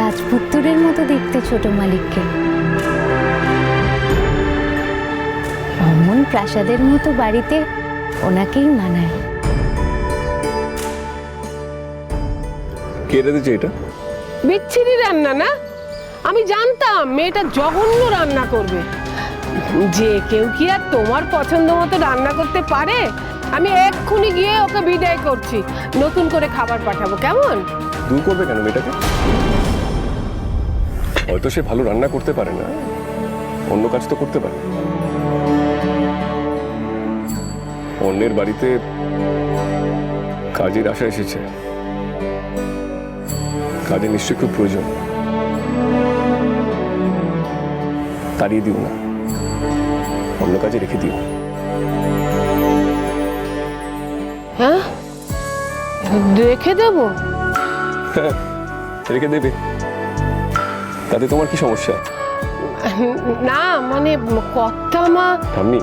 রাজপুত্তরের মতো দেখতে ছোট মালিককে। অমন প্রাসাদের মতো বাড়িতে ওনাকেই মানায়। কে রেঁধেছে এটা? বিচ্ছিরি রান্না না? আমি জানতাম মেয়েটা জঘন্য রান্না করবে। যে কেউ কি আর তোমার পছন্দ মতো রান্না করতে পারে? আমি এক্ষুনি গিয়ে ওকে বিদায় করছি। নতুন করে খাবার পাঠাবো কেমন? দূর করবে কেন মেয়েটাকে? হয়তো সে ভালো রান্না করতে পারে না। অন্য কাজ তো করতে পারে। অন্যের বাড়িতে কাজের আশা এসেছে। কাজে নিশ্চয়ই খুব প্রয়োজন। তাড়িয়ে দিও না। অন্য কাজে রেখে দিও। হ্যাঁ? রেখে দেবো? হ্যাঁ রেখে দেবে। তাতে তোমার কি সমস্যা? না মানে কর্তা মা ঠাম্মি।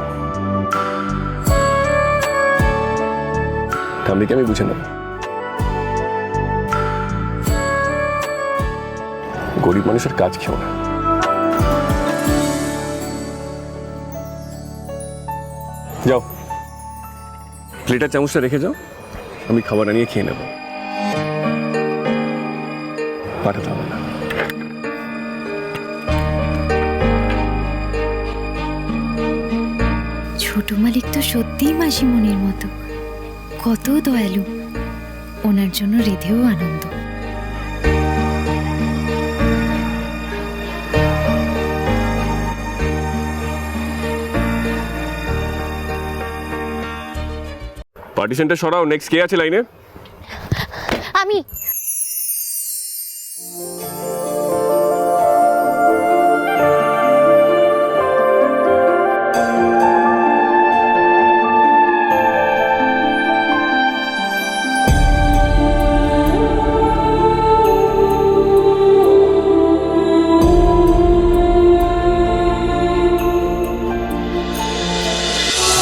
ঠাম্মিকে আমি বুঝে নেব। গরিব মানুষের কাজ খেও না। যাও। প্লেটার চামচটা রেখে যাও। আমি খাবার আনিয়ে খেয়ে নেব। পাঠাতে হবে না। ছোট মালিক তো সত্যিই মাসিমণির মতো। কত দয়ালু। ওনার জন্য রেধেও আনন্দ। পার্টিশনটা সরাও নেক্সট কে আছে লাইনে? আমি।